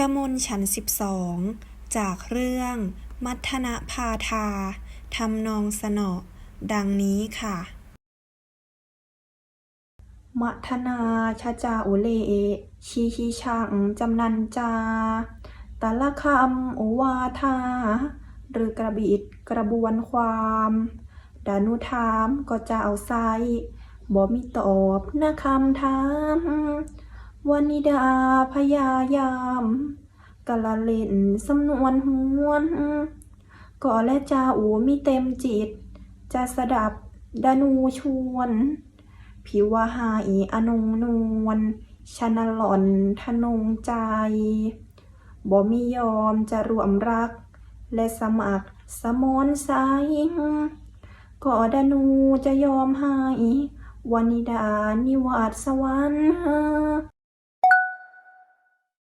กมลฉันสิบสองจากเรื่อง มัทนพาทาทำนองสนอ ดังนี้ค่ะ มัทนาชาจาอุเลชีชีช่างจำนันจาต่ละคำโอวาทา หรือกระบิดกระบวนความดานุถามก็จะเอาใส่บ่มีตอบนะคำถาม วานิดาพยายามกะละเล่นสำนวนหวนก็และจาอูมีเต็มจิต จะสดับดานูชวน ผิวหายอนงนวลชนะหล่อนทนงใจบ่มียอมจะรวมรัก และสมัครสมอนใสก็ดานูจะยอมให้วานิดานิวาสสวรรค์